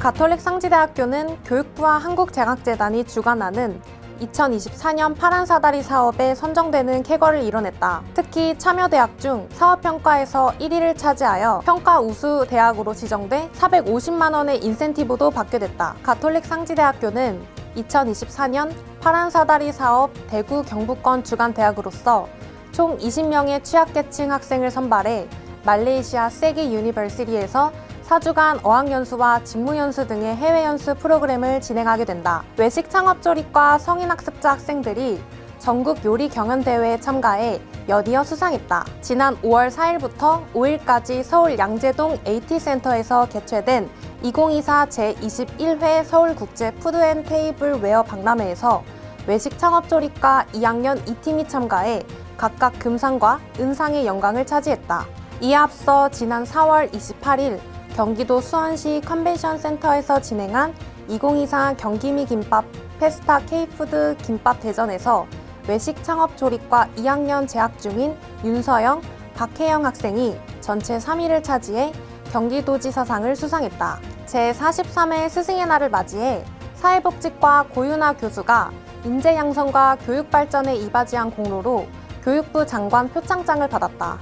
가톨릭 상지대학교는 교육부와 한국재학재단이 주관하는 2024년 파란 사다리 사업에 선정되는 쾌거를 이뤄냈다. 특히 참여 대학 중 사업 평가에서 1위를 차지하여 평가 우수 대학으로 지정돼 450만 원의 인센티브도 받게 됐다. 가톨릭 상지대학교는 2024년 파란 사다리 사업 대구 경북권 주간 대학으로서 총 20명의 취약계층 학생을 선발해 말레이시아 세기 유니버시티에서 4주간 어학연수와 직무연수 등의 해외연수 프로그램을 진행하게 된다. 외식 창업조리과 성인학습자 학생들이 전국 요리 경연대회에 참가해 여디어 수상했다. 지난 5월 4일부터 5일까지 서울 양재동 AT센터에서 개최된 2024 제21회 서울국제 푸드앤테이블 웨어 박람회에서 외식 창업조리과 2학년 2팀이 참가해 각각 금상과 은상의 영광을 차지했다. 이에 앞서 지난 4월 28일 경기도 수원시 컨벤션 센터에서 진행한 2024 경기미 김밥 페스타 K푸드 김밥 대전에서 외식 창업 조리과 2학년 재학 중인 윤서영, 박혜영 학생이 전체 3위를 차지해 경기도지사상을 수상했다. 제43회 스승의 날을 맞이해 사회복지과 고윤아 교수가 인재 양성과 교육 발전에 이바지한 공로로 교육부 장관 표창장을 받았다.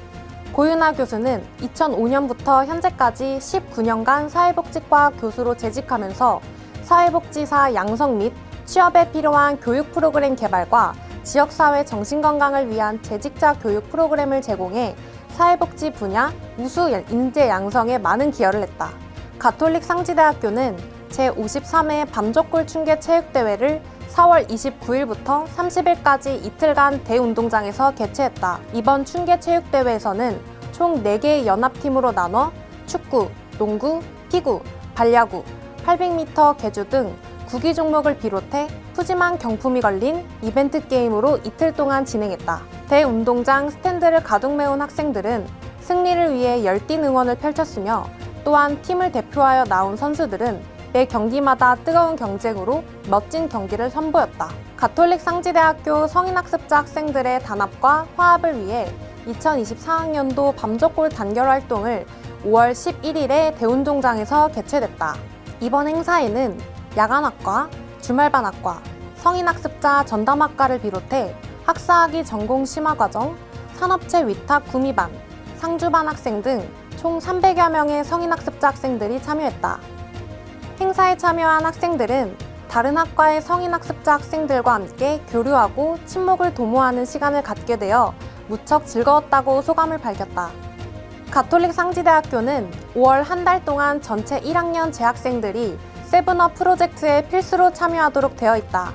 고윤아 교수는 2005년부터 현재까지 19년간 사회복지과 교수로 재직하면서 사회복지사 양성 및 취업에 필요한 교육 프로그램 개발과 지역사회 정신건강을 위한 재직자 교육 프로그램을 제공해 사회복지 분야 우수 인재 양성에 많은 기여를 했다. 가톨릭 상지대학교는 제53회 밤적골 충계 체육대회를 4월 29일부터 30일까지 이틀간 대운동장에서 개최했다. 이번 충계 체육대회에서는 총 4개의 연합팀으로 나눠 축구, 농구, 피구, 발야구, 800m 계주 등 구기 종목을 비롯해 푸짐한 경품이 걸린 이벤트 게임으로 이틀 동안 진행했다. 대운동장 스탠드를 가득 메운 학생들은 승리를 위해 열띤 응원을 펼쳤으며 또한 팀을 대표하여 나온 선수들은 매 경기마다 뜨거운 경쟁으로 멋진 경기를 선보였다. 가톨릭 상지대학교 성인학습자 학생들의 단합과 화합을 위해 2024학년도 밤적골 단결 활동을 5월 11일에 대운동장에서 개최됐다. 이번 행사에는 야간학과, 주말반학과, 성인학습자 전담학과를 비롯해 학사학위 전공 심화과정, 산업체 위탁 구미반, 상주반 학생 등 총 300여 명의 성인학습자 학생들이 참여했다. 행사에 참여한 학생들은 다른 학과의 성인 학습자 학생들과 함께 교류하고 친목을 도모하는 시간을 갖게 되어 무척 즐거웠다고 소감을 밝혔다. 가톨릭 상지대학교는 5월 한 달 동안 전체 1학년 재학생들이 세븐업 프로젝트에 필수로 참여하도록 되어 있다.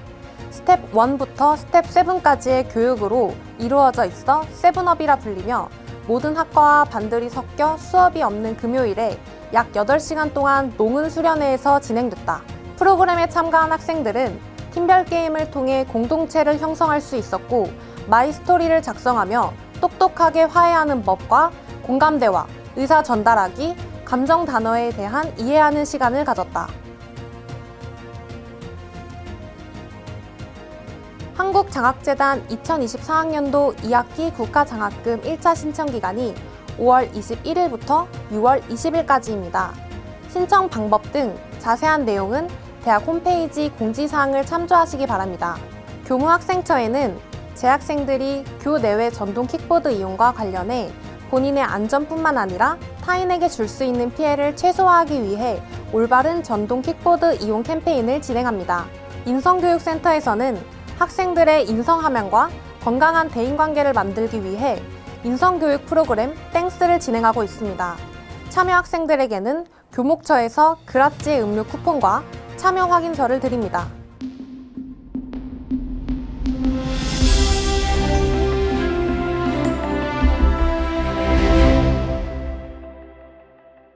스텝 1부터 스텝 7까지의 교육으로 이루어져 있어 세븐업이라 불리며 모든 학과와 반들이 섞여 수업이 없는 금요일에 약 8시간 동안 농은 수련회에서 진행됐다. 프로그램에 참가한 학생들은 팀별 게임을 통해 공동체를 형성할 수 있었고 마이스토리를 작성하며 똑똑하게 화해하는 법과 공감대와 의사 전달하기, 감정 단어에 대한 이해하는 시간을 가졌다. 한국장학재단 2024학년도 2학기 국가장학금 1차 신청 기간이 5월 21일부터 6월 20일까지입니다. 신청 방법 등 자세한 내용은 대학 홈페이지 공지사항을 참조하시기 바랍니다. 교무학생처에는 재학생들이 교내외 전동 킥보드 이용과 관련해 본인의 안전뿐만 아니라 타인에게 줄 수 있는 피해를 최소화하기 위해 올바른 전동 킥보드 이용 캠페인을 진행합니다. 인성교육센터에서는 학생들의 인성함양과 건강한 대인관계를 만들기 위해 인성교육 프로그램 땡스를 진행하고 있습니다. 참여 학생들에게는 교목처에서 그라찌 음료 쿠폰과 참여 확인서를 드립니다.